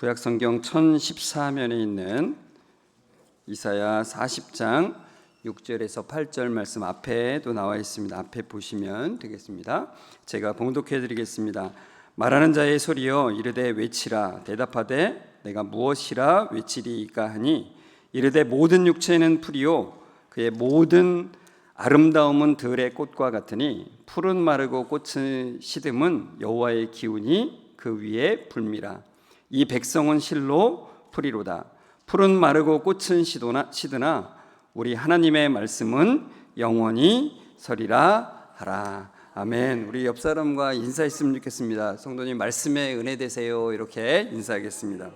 구약 성경 1014면에 있는 이사야 40장 6절에서 8절 말씀 앞에도 나와 있습니다. 앞에 보시면 되겠습니다. 제가 봉독해 드리겠습니다. 말하는 자의 소리여 이르되 외치라 대답하되 내가 무엇이라 외치리까 하니 이르되 모든 육체는 풀이요 그의 모든 아름다움은 들의 꽃과 같으니 풀은 마르고 꽃은 시듬은 여호와의 기운이 그 위에 불미라 이 백성은 실로 풀이로다. 풀은 마르고 꽃은 시도나 시드나 우리 하나님의 말씀은 영원히 서리라 하라. 아멘. 우리 옆 사람과 인사했으면 좋겠습니다. 성도님 말씀에 은혜 되세요. 이렇게 인사하겠습니다.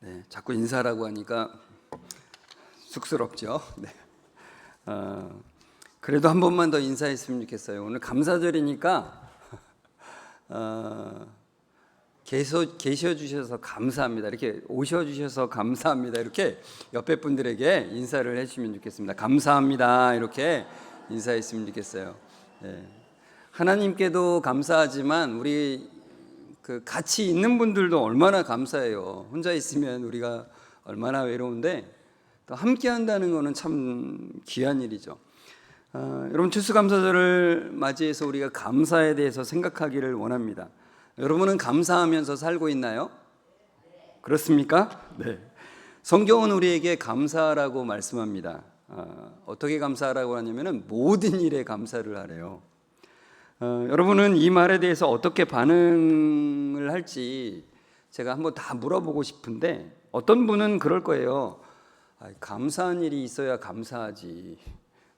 네, 자꾸 인사라고 하니까 쑥스럽죠. 네. 어, 그래도 한 번만 더 인사했으면 좋겠어요. 오늘 감사절이니까 어, 계셔, 계셔 주셔서 감사합니다. 이렇게 오셔 주셔서 감사합니다. 이렇게 옆에 분들에게 인사를 해주시면 좋겠습니다. 감사합니다. 이렇게 인사했으면 좋겠어요. 네. 하나님께도 감사하지만 우리 그 같이 있는 분들도 얼마나 감사해요. 혼자 있으면 우리가 얼마나 외로운데 또 함께 한다는 거는 참 귀한 일이죠. 어, 여러분 추수감사절을 맞이해서 우리가 감사에 대해서 생각하기를 원합니다. 여러분은 감사하면서 살고 있나요? 그렇습니까? 네. 성경은 우리에게 감사라고 말씀합니다. 어, 어떻게 감사하라고 하냐면은 모든 일에 감사를 하래요. 어, 여러분은 이 말에 대해서 어떻게 반응을 할지 제가 한번 다 물어보고 싶은데 어떤 분은 그럴 거예요. 아, 감사한 일이 있어야 감사하지.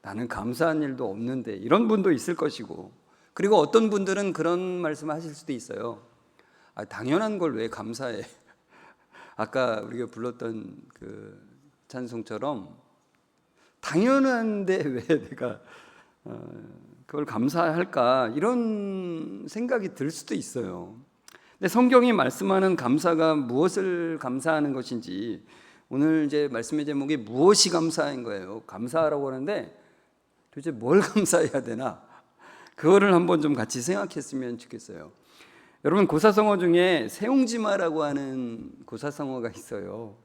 나는 감사한 일도 없는데 이런 분도 있을 것이고 그리고 어떤 분들은 그런 말씀을 하실 수도 있어요. 아, 당연한 걸 왜 감사해? 아까 우리가 불렀던 그 찬송처럼 당연한데 왜 내가 어, 그걸 감사할까 이런 생각이 들 수도 있어요. 근데 성경이 말씀하는 감사가 무엇을 감사하는 것인지 오늘 이제 말씀의 제목이 무엇이 감사인 거예요. 감사하라고 하는데 도대체 뭘 감사해야 되나? 그거를 한번 좀 같이 생각했으면 좋겠어요. 여러분 고사성어 중에 세옹지마라고 하는 고사성어가 있어요.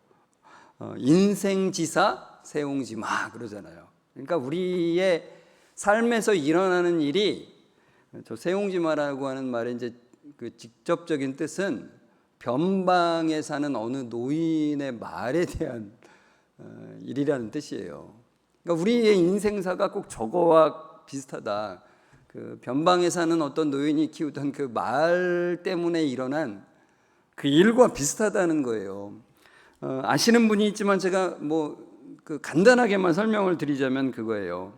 어, 인생지사 세옹지마 그러잖아요. 그러니까 우리의 삶에서 일어나는 일이 저 세옹지마라고 하는 말의 이제 그 직접적인 뜻은 변방에 사는 어느 노인의 말에 대한 어, 일이라는 뜻이에요. 그러니까 우리의 인생사가 꼭 저거와 비슷하다. 그 변방에 사는 어떤 노인이 키우던 그 말 때문에 일어난 그 일과 비슷하다는 거예요. 어, 아시는 분이 있지만 제가 뭐 그 간단하게만 설명을 드리자면 그거예요.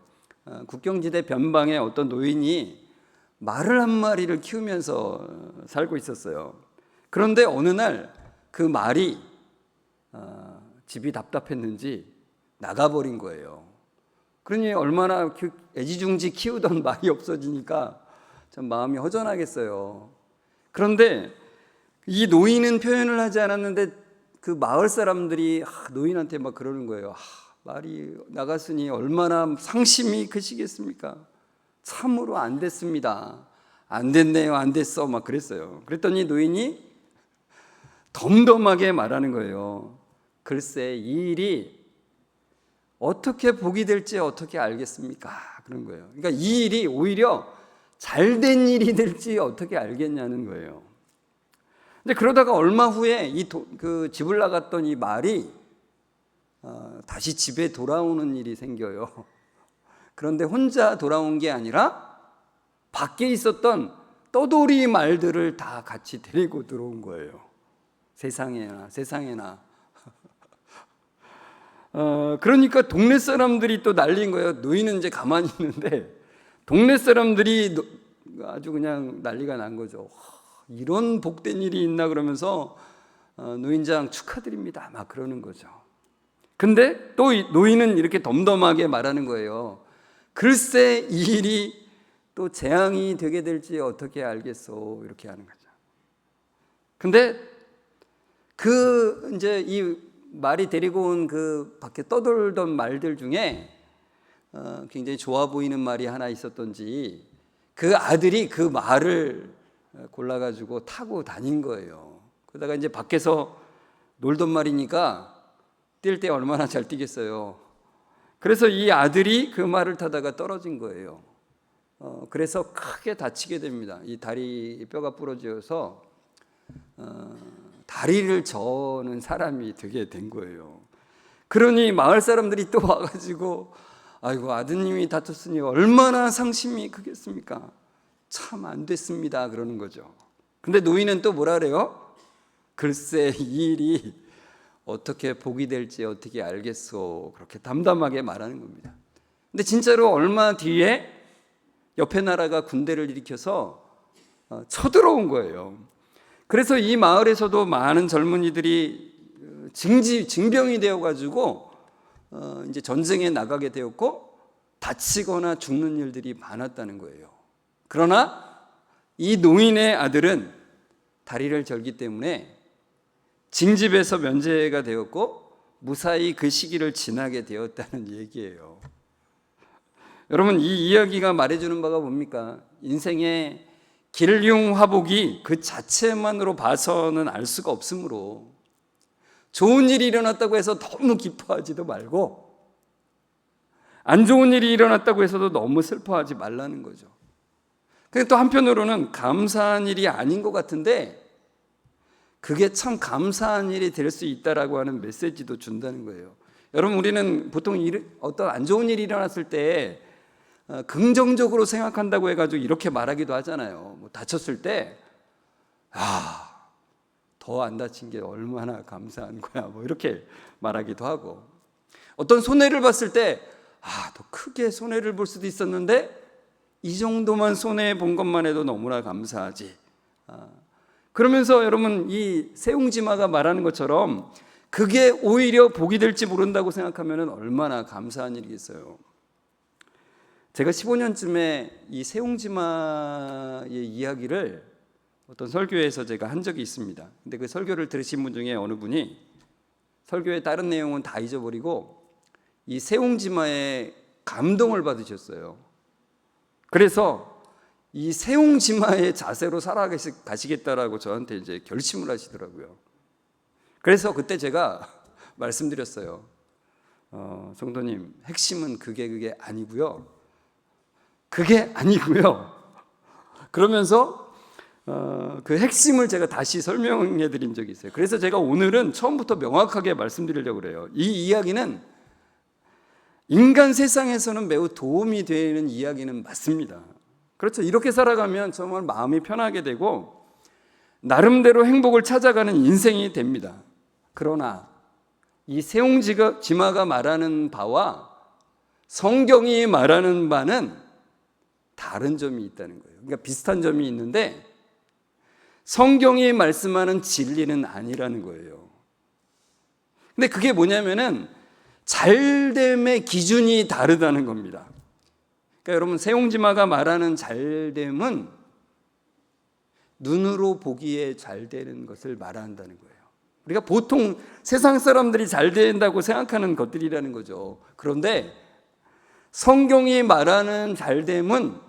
어, 국경지대 변방에 어떤 노인이 말을 한 마리를 키우면서 살고 있었어요. 그런데 어느 날 그 말이 어, 집이 답답했는지 나가버린 거예요. 그러니 얼마나 애지중지 키우던 말이 없어지니까 참 마음이 허전하겠어요. 그런데 이 노인은 표현을 하지 않았는데 그 마을 사람들이 노인한테 막 그러는 거예요. 말이 나갔으니 얼마나 상심이 크시겠습니까? 참으로 안 됐습니다. 안 됐네요, 안 됐어. 막 그랬어요. 그랬더니 노인이 덤덤하게 말하는 거예요. 글쎄, 이 일이 어떻게 복이 될지 어떻게 알겠습니까? 그런 거예요. 그러니까 이 일이 오히려 잘 된 일이 될지 어떻게 알겠냐는 거예요. 근데 그러다가 얼마 후에 이 그 집을 나갔던 이 말이 어, 다시 집에 돌아오는 일이 생겨요. 그런데 혼자 돌아온 게 아니라 밖에 있었던 떠돌이 말들을 다 같이 데리고 들어온 거예요. 세상에나 세상에나. 어, 그러니까 동네 사람들이 또 난린 거예요. 노인은 이제 가만히 있는데 동네 사람들이 아주 그냥 난리가 난 거죠. 이런 복된 일이 있나 그러면서 어, 노인장 축하드립니다. 막 그러는 거죠. 근데 또 노인은 이렇게 덤덤하게 말하는 거예요. 글쎄 이 일이 또 재앙이 되게 될지 어떻게 알겠소 이렇게 하는 거죠. 근데 그 이제 이 말이 데리고 온 그 밖에 떠돌던 말들 중에 어 굉장히 좋아 보이는 말이 하나 있었던지 그 아들이 그 말을 골라가지고 타고 다닌 거예요. 그러다가 이제 밖에서 놀던 말이니까 뛸 때 얼마나 잘 뛰겠어요. 그래서 이 아들이 그 말을 타다가 떨어진 거예요. 어, 그래서 크게 다치게 됩니다. 이 다리 뼈가 부러져서 어, 다리를 저는 사람이 되게 된 거예요. 그러니 마을 사람들이 또 와가지고 아이고 아드님이 다쳤으니 얼마나 상심이 크겠습니까? 참 안 됐습니다. 그러는 거죠. 근데 노인은 또 뭐라 그래요? 글쎄 이 일이 어떻게 복이 될지 어떻게 알겠소. 그렇게 담담하게 말하는 겁니다. 근데 진짜로 얼마 뒤에 옆에 나라가 군대를 일으켜서 어, 쳐들어온 거예요. 그래서 이 마을에서도 많은 젊은이들이 어, 징지 징병이 되어 가지고 어, 이제 전쟁에 나가게 되었고 다치거나 죽는 일들이 많았다는 거예요. 그러나 이 노인의 아들은 다리를 절기 때문에 징집에서 면제가 되었고 무사히 그 시기를 지나게 되었다는 얘기예요. 여러분 이 이야기가 말해주는 바가 뭡니까? 인생의 길흉 화복이 그 자체만으로 봐서는 알 수가 없으므로 좋은 일이 일어났다고 해서 너무 기뻐하지도 말고 안 좋은 일이 일어났다고 해서도 너무 슬퍼하지 말라는 거죠. 근데 또 한편으로는 감사한 일이 아닌 것 같은데 그게 참 감사한 일이 될 수 있다라고 하는 메시지도 준다는 거예요. 여러분 우리는 보통 일, 어떤 안 좋은 일이 일어났을 때 어, 긍정적으로 생각한다고 해가지고 이렇게 말하기도 하잖아요. 뭐 다쳤을 때, 아, 더 안 다친 게 얼마나 감사한 거야. 뭐 이렇게 말하기도 하고. 어떤 손해를 봤을 때, 아, 더 크게 손해를 볼 수도 있었는데, 이 정도만 손해 본 것만 해도 너무나 감사하지. 아, 그러면서 여러분, 이 세웅지마가 말하는 것처럼, 그게 오히려 복이 될지 모른다고 생각하면 얼마나 감사한 일이겠어요. 제가 15년쯤에 이 세웅지마의 이야기를 어떤 설교에서 제가 한 적이 있습니다. 근데 그 설교를 들으신 분 중에 어느 분이 설교의 다른 내용은 다 잊어버리고 이 세웅지마에 감동을 받으셨어요. 그래서 이 세웅지마의 자세로 살아가시겠다라고 저한테 이제 결심을 하시더라고요. 그래서 그때 제가 말씀드렸어요. 어, 성도님, 핵심은 그게 그게 아니고요. 그게 아니고요. 그러면서 어, 그 핵심을 제가 다시 설명해 드린 적이 있어요. 그래서 제가 오늘은 처음부터 명확하게 말씀드리려고 그래요. 이 이야기는 인간 세상에서는 매우 도움이 되는 이야기는 맞습니다. 그렇죠. 이렇게 살아가면 정말 마음이 편하게 되고 나름대로 행복을 찾아가는 인생이 됩니다. 그러나 이 세옹지마가 말하는 바와 성경이 말하는 바는 다른 점이 있다는 거예요. 그러니까 비슷한 점이 있는데 성경이 말씀하는 진리는 아니라는 거예요. 근데 그게 뭐냐면은 잘됨의 기준이 다르다는 겁니다. 그러니까 여러분 세용지마가 말하는 잘됨은 눈으로 보기에 잘 되는 것을 말한다는 거예요. 우리가 보통 세상 사람들이 잘 된다고 생각하는 것들이라는 거죠. 그런데 성경이 말하는 잘됨은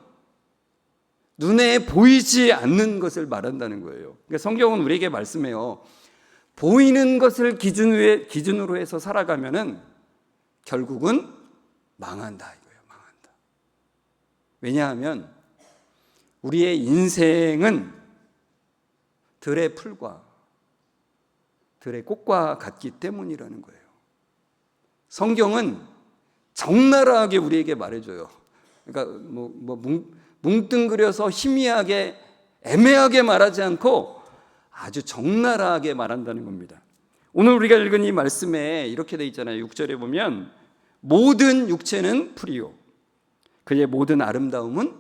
눈에 보이지 않는 것을 말한다는 거예요. 그러니까 성경은 우리에게 말씀해요. 보이는 것을 기준으로, 해서 살아가면은 결국은 망한다 이거예요. 망한다. 왜냐하면 우리의 인생은 들의 풀과 들의 꽃과 같기 때문이라는 거예요. 성경은 적나라하게 우리에게 말해줘요. 그러니까 뭐, 뭐 뭉뚱그려서 희미하게 애매하게 말하지 않고 아주 적나라하게 말한다는 겁니다. 오늘 우리가 읽은 이 말씀에 이렇게 돼 있잖아요. 6절에 보면 모든 육체는 풀이요 그의 모든 아름다움은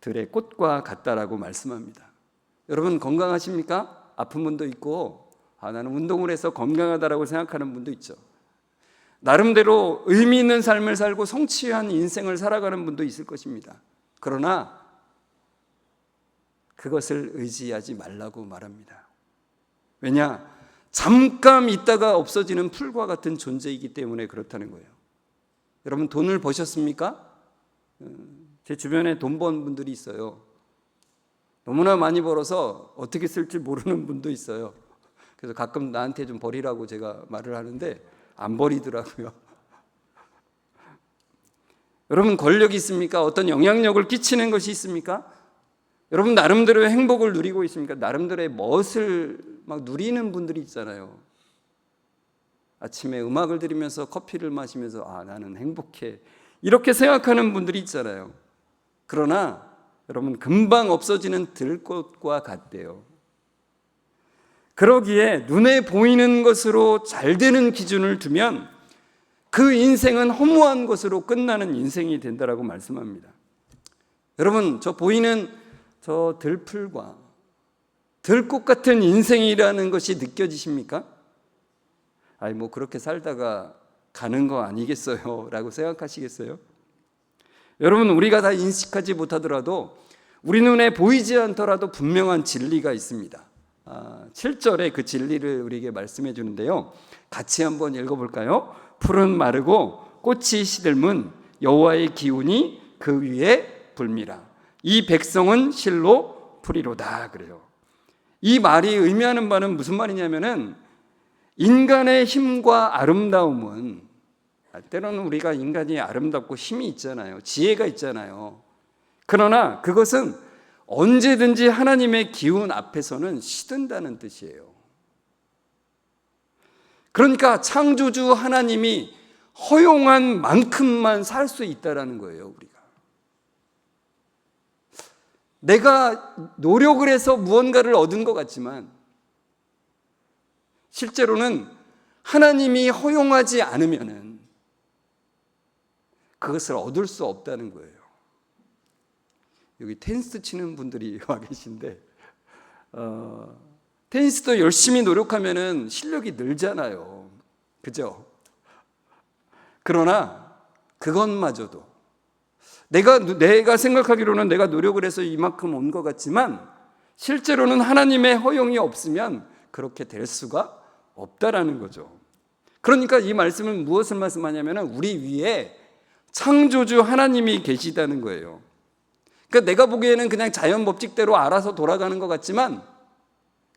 들의 꽃과 같다라고 말씀합니다. 여러분 건강하십니까? 아픈 분도 있고 아 나는 운동을 해서 건강하다라고 생각하는 분도 있죠. 나름대로 의미 있는 삶을 살고 성취한 인생을 살아가는 분도 있을 것입니다. 그러나 그것을 의지하지 말라고 말합니다. 왜냐? 잠깐 있다가 없어지는 풀과 같은 존재이기 때문에 그렇다는 거예요. 여러분 돈을 버셨습니까? 음, 제 주변에 돈 번 분들이 있어요. 너무나 많이 벌어서 어떻게 쓸지 모르는 분도 있어요. 그래서 가끔 나한테 좀 버리라고 제가 말을 하는데 안 버리더라고요. 여러분 권력이 있습니까? 어떤 영향력을 끼치는 것이 있습니까? 여러분 나름대로의 행복을 누리고 있습니까? 나름대로의 멋을 막 누리는 분들이 있잖아요. 아침에 음악을 들으면서 커피를 마시면서 아 나는 행복해 이렇게 생각하는 분들이 있잖아요. 그러나 여러분 금방 없어지는 들꽃과 같대요. 그러기에 눈에 보이는 것으로 잘 되는 기준을 두면 그 인생은 허무한 것으로 끝나는 인생이 된다라고 말씀합니다. 여러분 저 보이는 저 들풀과 들꽃 같은 인생이라는 것이 느껴지십니까? 아니 뭐 그렇게 살다가 가는 거 아니겠어요 라고 생각하시겠어요? 여러분 우리가 다 인식하지 못하더라도 우리 눈에 보이지 않더라도 분명한 진리가 있습니다. 아, 7절에 그 진리를 우리에게 말씀해 주는데요. 같이 한번 읽어 볼까요? 풀은 마르고 꽃이 시들문 여호와의 기운이 그 위에 불미라. 이 백성은 실로 풀이로다 그래요. 이 말이 의미하는 바는 무슨 말이냐면은 인간의 힘과 아름다움은 때로는 우리가 인간이 아름답고 힘이 있잖아요. 지혜가 있잖아요. 그러나 그것은 언제든지 하나님의 기운 앞에서는 시든다는 뜻이에요. 그러니까 창조주 하나님이 허용한 만큼만 살 수 있다라는 거예요, 우리가. 내가 노력을 해서 무언가를 얻은 것 같지만 실제로는 하나님이 허용하지 않으면은 그것을 얻을 수 없다는 거예요. 여기 테니스 치는 분들이 와 계신데 어, 테니스도 열심히 노력하면은 실력이 늘잖아요. 그죠? 그러나 그것마저도 내가 내가 생각하기로는 내가 노력을 해서 이만큼 온 것 같지만 실제로는 하나님의 허용이 없으면 그렇게 될 수가 없다라는 거죠. 그러니까 이 말씀은 무엇을 말씀하냐면은 우리 위에 창조주 하나님이 계시다는 거예요. 그러니까 내가 보기에는 그냥 자연 법칙대로 알아서 돌아가는 것 같지만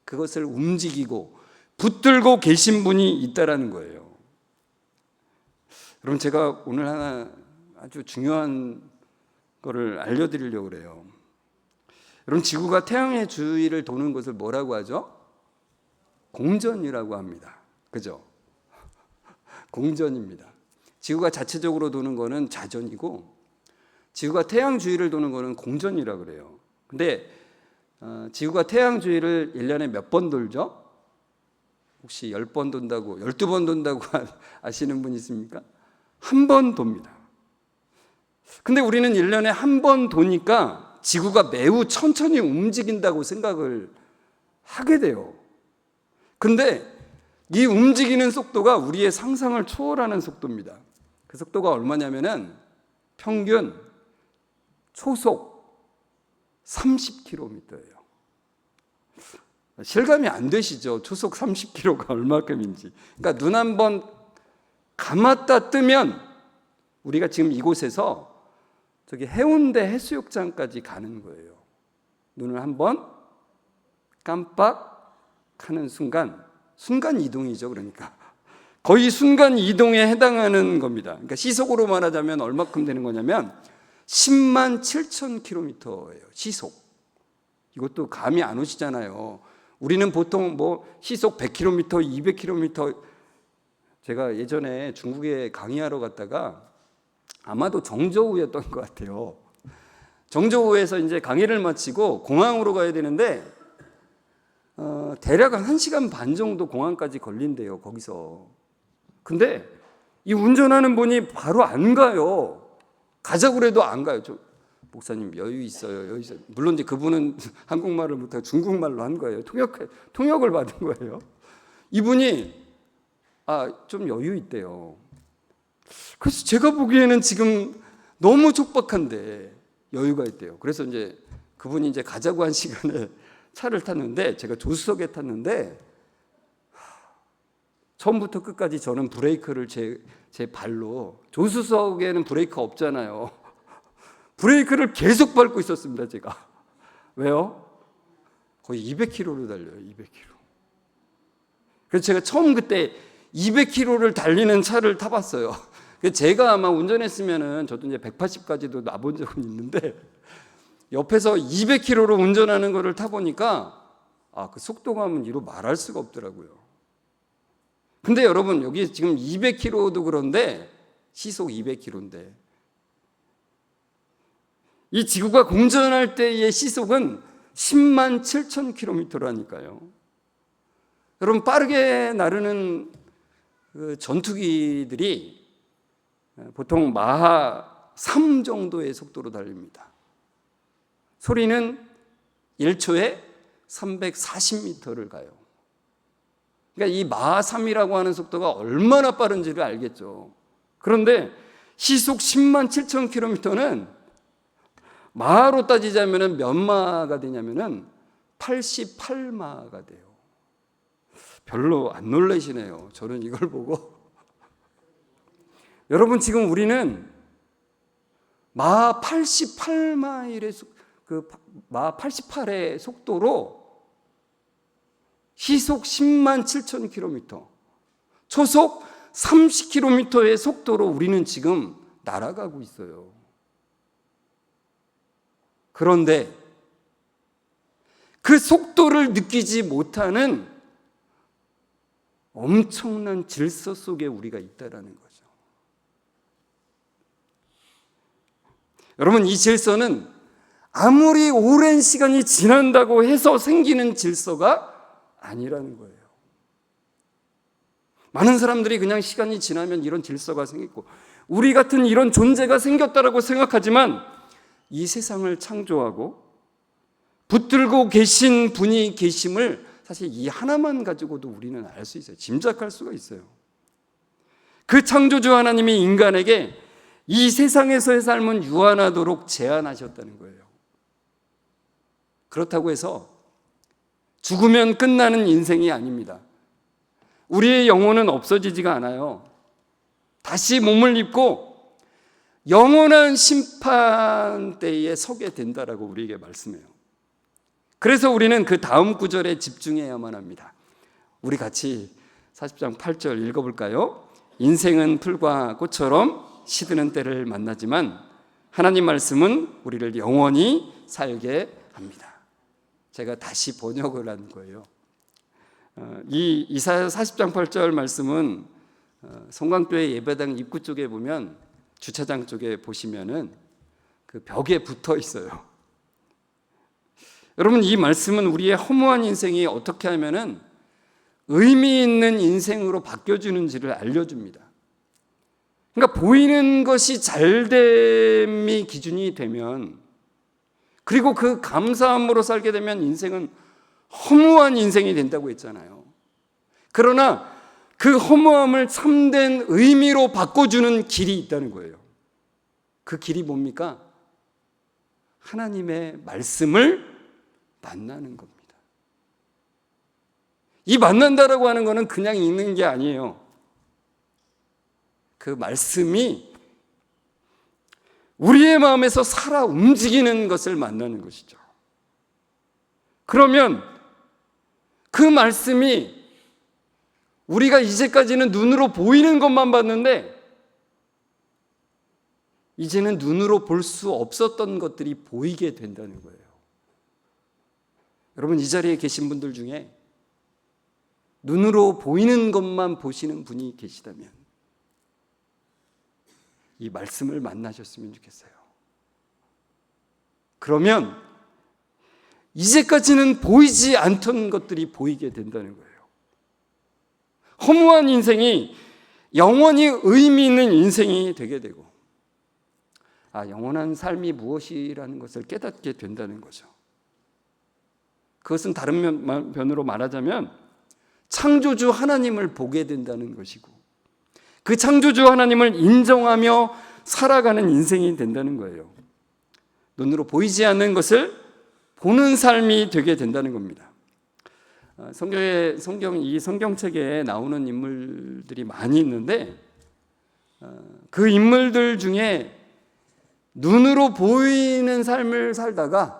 그것을 움직이고 붙들고 계신 분이 있다라는 거예요. 여러분 제가 오늘 하나 아주 중요한 거를 알려드리려고 그래요. 여러분 지구가 태양의 주위를 도는 것을 뭐라고 하죠? 공전이라고 합니다. 그죠? 공전입니다. 지구가 자체적으로 도는 거는 자전이고 지구가 태양 주위를 도는 거는 공전이라 그래요. 근데 어, 지구가 태양 주위를 1년에 몇 번 돌죠? 혹시 10번 돈다고 12번 돈다고 아시는 분 있습니까? 한 번 돕니다. 근데 우리는 1년에 한 번 도니까 지구가 매우 천천히 움직인다고 생각을 하게 돼요. 근데 이 움직이는 속도가 우리의 상상을 초월하는 속도입니다. 그 속도가 얼마냐면은 평균 초속 30km예요. 실감이 안 되시죠? 초속 30km가 얼마큼인지. 그러니까 눈 한 번 감았다 뜨면 우리가 지금 이곳에서 저기 해운대 해수욕장까지 가는 거예요. 눈을 한 번 깜빡하는 순간 순간 이동이죠. 그러니까 거의 순간 이동에 해당하는 겁니다. 그러니까 시속으로 말하자면 얼마큼 되는 거냐면 10만 7천 킬로미터예요. 시속. 이것도 감이 안 오시잖아요. 우리는 보통 뭐 시속 100km, 200km 제가 예전에 중국에 강의하러 갔다가 아마도 정저우였던 것 같아요. 정저우에서 이제 강의를 마치고 공항으로 가야 되는데 어, 대략 한 1시간 반 정도 공항까지 걸린대요. 거기서. 근데 이 운전하는 분이 바로 안 가요. 가자고 그래도 안 가요. 저, 목사님 여유 있어요. 여유 있어요. 물론 이제 그분은 한국말을 못하고 중국말로 한 거예요. 통역 통역을 받은 거예요. 이분이 아 좀 여유 있대요. 그래서 제가 보기에는 지금 너무 촉박한데 여유가 있대요. 그래서 이제 그분이 이제 가자고 한 시간에 차를 탔는데 제가 조수석에 탔는데 처음부터 끝까지 저는 브레이크를 제, 제 발로 조수석에는 브레이크 없잖아요. 브레이크를 계속 밟고 있었습니다, 제가. 왜요? 거의 200km로 달려요, 200km. 그래서 제가 처음 그때 200km를 달리는 차를 타봤어요. 제가 아마 운전했으면은 저도 이제 180까지도 놔본 적은 있는데 옆에서 200km로 운전하는 거를 타보니까 아, 그 속도감은 이로 말할 수가 없더라고요. 근데 여러분, 여기 지금 200km도 그런데 시속 200km인데 이 지구가 공전할 때의 시속은 10만 7천 킬로미터라니까요. 여러분 빠르게 나르는 그 전투기들이 보통 마하 3 정도의 속도로 달립니다. 소리는 1초에 340m를 가요. 그러니까 이 마하 3이라고 하는 속도가 얼마나 빠른지를 알겠죠. 그런데 시속 10만 7천 킬로미터는 마하로 따지자면 몇 마가 되냐면은 88마가 돼요. 별로 안 놀라시네요. 저는 이걸 보고. 여러분, 지금 우리는 마 88마일의 그마 88의 속도로 시속 10만 7천 킬로미터, 초속 30킬로미터의 속도로 우리는 지금 날아가고 있어요. 그런데 그 속도를 느끼지 못하는 엄청난 질서 속에 우리가 있다라는 거죠. 여러분, 이 질서는 아무리 오랜 시간이 지난다고 해서 생기는 질서가 아니라는 거예요. 많은 사람들이 그냥 시간이 지나면 이런 질서가 생기고 우리 같은 이런 존재가 생겼다라고 생각하지만 이 세상을 창조하고 붙들고 계신 분이 계심을 사실 이 하나만 가지고도 우리는 알 수 있어요. 짐작할 수가 있어요. 그 창조주 하나님이 인간에게 이 세상에서의 삶은 유한하도록 제안하셨다는 거예요. 그렇다고 해서 죽으면 끝나는 인생이 아닙니다. 우리의 영혼은 없어지지가 않아요. 다시 몸을 입고 영원한 심판대에 서게 된다라고 우리에게 말씀해요. 그래서 우리는 그 다음 구절에 집중해야만 합니다. 우리 같이 40장 8절 읽어볼까요? 인생은 풀과 꽃처럼 시드는 때를 만나지만 하나님 말씀은 우리를 영원히 살게 합니다. 제가 다시 번역을 한 거예요. 어, 이 이사야 40장 8절 말씀은 어, 성광교회 예배당 입구 쪽에 보면 주차장 쪽에 보시면은 그 벽에 붙어 있어요. 여러분 이 말씀은 우리의 허무한 인생이 어떻게 하면은 의미 있는 인생으로 바뀌어지는지를 알려줍니다. 그러니까 보이는 것이 잘됨이 기준이 되면 그리고 그 감사함으로 살게 되면 인생은 허무한 인생이 된다고 했잖아요. 그러나 그 허무함을 참된 의미로 바꿔주는 길이 있다는 거예요. 그 길이 뭡니까? 하나님의 말씀을 만나는 겁니다. 이 만난다라고 하는 것은 그냥 읽는 게 아니에요. 그 말씀이 우리의 마음에서 살아 움직이는 것을 만나는 것이죠. 그러면 그 말씀이 우리가 이제까지는 눈으로 보이는 것만 봤는데 이제는 눈으로 볼 수 없었던 것들이 보이게 된다는 거예요. 여러분 이 자리에 계신 분들 중에 눈으로 보이는 것만 보시는 분이 계시다면 이 말씀을 만나셨으면 좋겠어요. 그러면 이제까지는 보이지 않던 것들이 보이게 된다는 거예요. 허무한 인생이 영원히 의미 있는 인생이 되게 되고, 아, 영원한 삶이 무엇이라는 것을 깨닫게 된다는 거죠. 그것은 다른 면으로 말하자면 창조주 하나님을 보게 된다는 것이고, 그 창조주 하나님을 인정하며 살아가는 인생이 된다는 거예요. 눈으로 보이지 않는 것을 보는 삶이 되게 된다는 겁니다. 어, 성경에 성경 이 성경책에 나오는 인물들이 많이 있는데 어, 그 인물들 중에 눈으로 보이는 삶을 살다가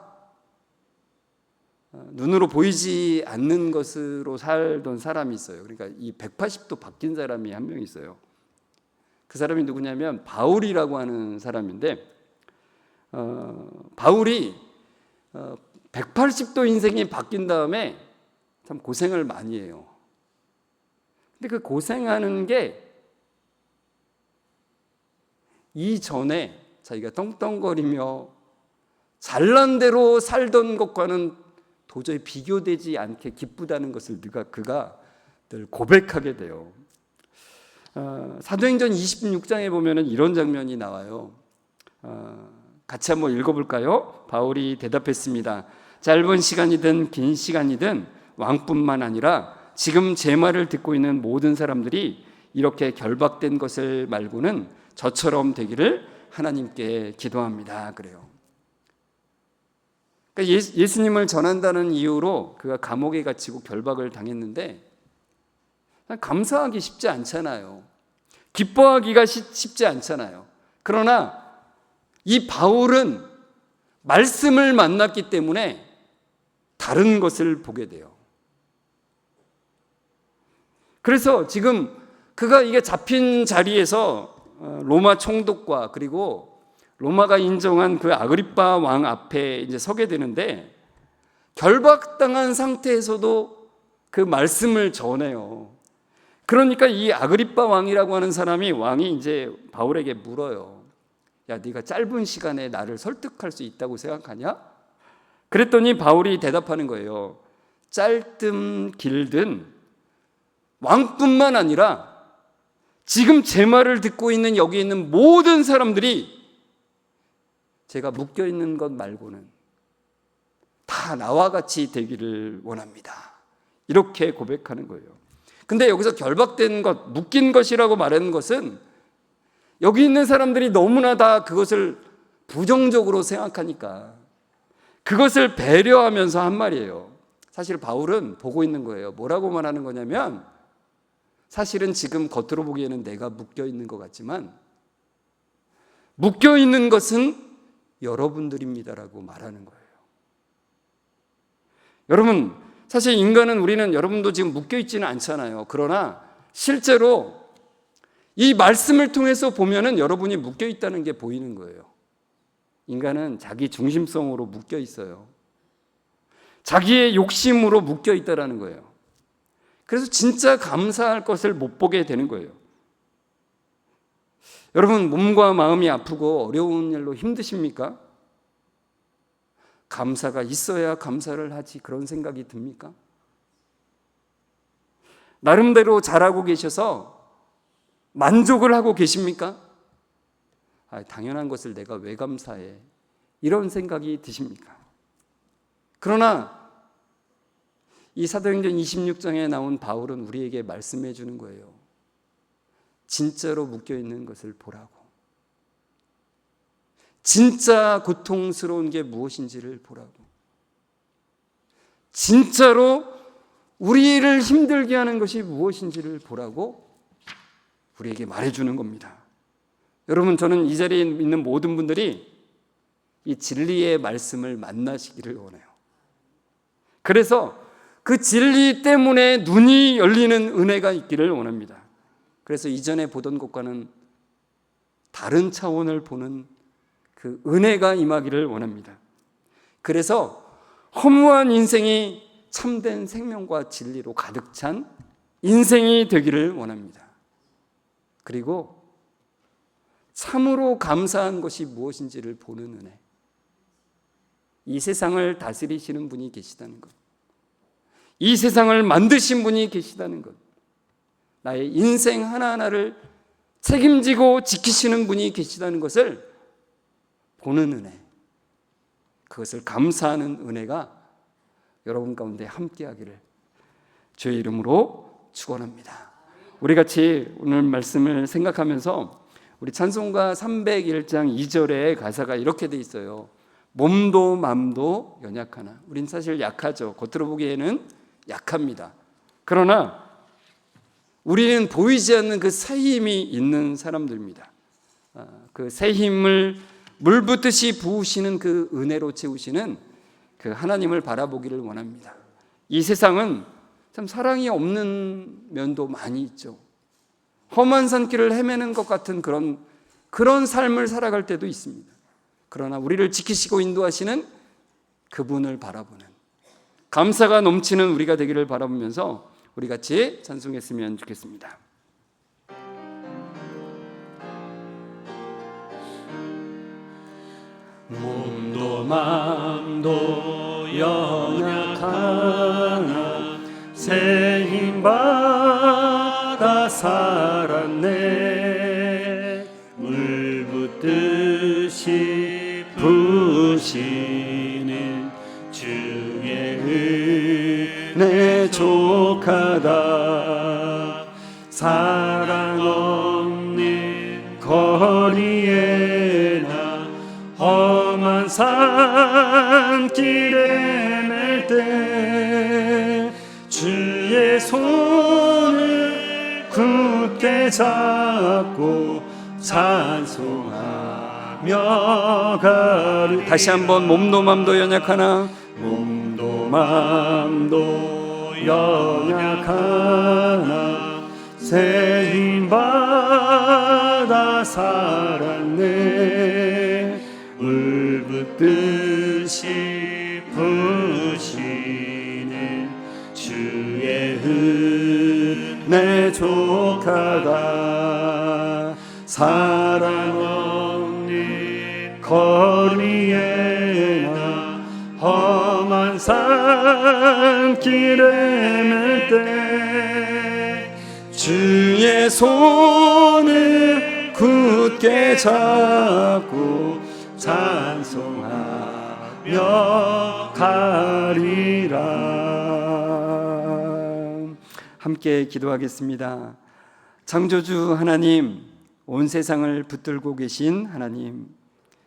어, 눈으로 보이지 않는 것으로 살던 사람이 있어요. 그러니까 이 180도 바뀐 사람이 한 명 있어요. 그 사람이 누구냐면 바울이라고 하는 사람인데 어, 바울이 어, 180도 인생이 바뀐 다음에 참 고생을 많이 해요. 근데 그 고생하는 게 이전에 자기가 떵떵거리며 잘난 대로 살던 것과는 도저히 비교되지 않게 기쁘다는 것을 그가, 그가 늘 고백하게 돼요. 어, 사도행전 26장에 보면은 이런 장면이 나와요. 어, 같이 한번 읽어볼까요? 바울이 대답했습니다. 짧은 시간이든 긴 시간이든 왕뿐만 아니라 지금 제 말을 듣고 있는 모든 사람들이 이렇게 결박된 것을 말고는 저처럼 되기를 하나님께 기도합니다. 그래요. 그러니까 예수, 예수님을 전한다는 이유로 그가 감옥에 갇히고 결박을 당했는데 감사하기 쉽지 않잖아요. 기뻐하기가 쉽지 않잖아요. 그러나 이 바울은 말씀을 만났기 때문에 다른 것을 보게 돼요. 그래서 지금 그가 이게 잡힌 자리에서 어, 로마 총독과 그리고 로마가 인정한 그 아그리파 왕 앞에 이제 서게 되는데 결박당한 상태에서도 그 말씀을 전해요. 그러니까 이 아그리파 왕이라고 하는 사람이 왕이 이제 바울에게 물어요. 야, 네가 짧은 시간에 나를 설득할 수 있다고 생각하냐? 그랬더니 바울이 대답하는 거예요. 짧든 길든 왕뿐만 아니라 지금 제 말을 듣고 있는 여기 있는 모든 사람들이 제가 묶여 있는 것 말고는 다 나와 같이 되기를 원합니다. 이렇게 고백하는 거예요. 근데 여기서 결박된 것, 묶인 것이라고 말하는 것은 여기 있는 사람들이 너무나 다 그것을 부정적으로 생각하니까 그것을 배려하면서 한 말이에요. 사실 바울은 보고 있는 거예요. 뭐라고 말하는 거냐면 사실은 지금 겉으로 보기에는 내가 묶여 있는 것 같지만 묶여 있는 것은 여러분들입니다라고 말하는 거예요. 여러분, 사실 인간은 우리는 여러분도 지금 묶여 있지는 않잖아요. 그러나 실제로 이 말씀을 통해서 보면은 여러분이 묶여 있다는 게 보이는 거예요. 인간은 자기 중심성으로 묶여 있어요. 자기의 욕심으로 묶여 있다라는 거예요. 그래서 진짜 감사할 것을 못 보게 되는 거예요. 여러분, 몸과 마음이 아프고 어려운 일로 힘드십니까? 감사가 있어야 감사를 하지 그런 생각이 듭니까? 나름대로 잘하고 계셔서 만족을 하고 계십니까? 아, 당연한 것을 내가 왜 감사해? 이런 생각이 드십니까? 그러나 이 사도행전 26장에 나온 바울은 우리에게 말씀해 주는 거예요. 진짜로 묶여 있는 것을 보라고. 진짜 고통스러운 게 무엇인지를 보라고. 진짜로 우리를 힘들게 하는 것이 무엇인지를 보라고 우리에게 말해 주는 겁니다. 여러분, 저는 이 자리에 있는 모든 분들이 이 진리의 말씀을 만나시기를 원해요. 그래서 그 진리 때문에 눈이 열리는 은혜가 있기를 원합니다. 그래서 이전에 보던 것과는 다른 차원을 보는 그 은혜가 임하기를 원합니다. 그래서 허무한 인생이 참된 생명과 진리로 가득 찬 인생이 되기를 원합니다. 그리고 참으로 감사한 것이 무엇인지를 보는 은혜. 이 세상을 다스리시는 분이 계시다는 것. 이 세상을 만드신 분이 계시다는 것. 나의 인생 하나하나를 책임지고 지키시는 분이 계시다는 것을 보는 은혜. 그것을 감사하는 은혜가 여러분 가운데 함께하기를 주의 이름으로 축원합니다. 우리 같이 오늘 말씀을 생각하면서 우리 찬송가 301장 2절에 가사가 이렇게 돼 있어요. 몸도 마음도 연약하나. 우린 사실 약하죠. 겉으로 보기에는 약합니다. 그러나 우리는 보이지 않는 그 새 힘이 있는 사람들입니다. 아, 그새 힘을 물 붓듯이 부으시는 그 은혜로 채우시는 그 하나님을 바라보기를 원합니다. 이 세상은 참 사랑이 없는 면도 많이 있죠. 험한 산길을 헤매는 것 같은 그런 그런 삶을 살아갈 때도 있습니다. 그러나 우리를 지키시고 인도하시는 그분을 바라보는 감사가 넘치는 우리가 되기를 바라보면서 우리 같이 찬송했으면 좋겠습니다. 몸도 마음도 연약하나 새 힘 받 족하다. 사랑 없는 거리에 나 험한 산길에 맬 때 주의 손을 굳게 잡고 찬송하며 가리 다시 한번 몸도 마음도 연약하나? 몸도 마음도 연약하나 새 힘 받아 살았네. 물 붓듯이 부시는 주의 은혜 족하다. 사랑 없는 거리에 나 험한 산길에 맬때 주의 손을 굳게 잡고 찬송하며 가리라 함께 기도하겠습니다. 창조주 하나님, 온 세상을 붙들고 계신 하나님,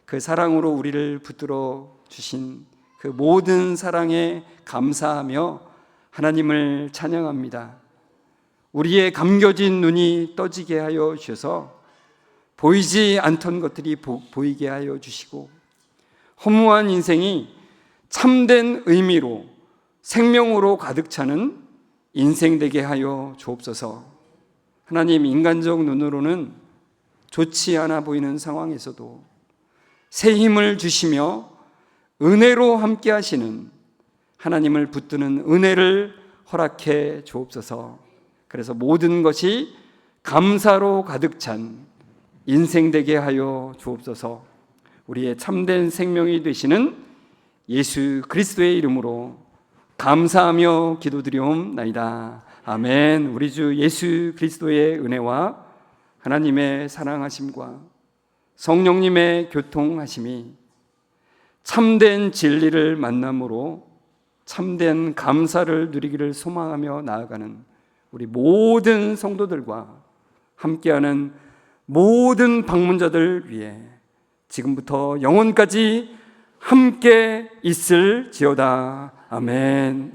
그 사랑으로 우리를 붙들어 주신 그 모든 사랑에 감사하며 하나님을 찬양합니다. 우리의 감겨진 눈이 떠지게 하여 주셔서 보이지 않던 것들이 보, 보이게 하여 주시고 허무한 인생이 참된 의미로 생명으로 가득 차는 인생 되게 하여 주옵소서. 하나님 인간적 눈으로는 좋지 않아 보이는 상황에서도 새 힘을 주시며 은혜로 함께 하시는 하나님을 붙드는 은혜를 허락해 주옵소서. 그래서 모든 것이 감사로 가득 찬 인생 되게 하여 주옵소서. 우리의 참된 생명이 되시는 예수 그리스도의 이름으로 감사하며 기도드리옵나이다. 아멘. 우리 주 예수 그리스도의 은혜와 하나님의 사랑하심과 성령님의 교통하심이 참된 진리를 만남으로 참된 감사를 누리기를 소망하며 나아가는 우리 모든 성도들과 함께하는 모든 방문자들 위해 지금부터 영원까지 함께 있을 지어다. 아멘.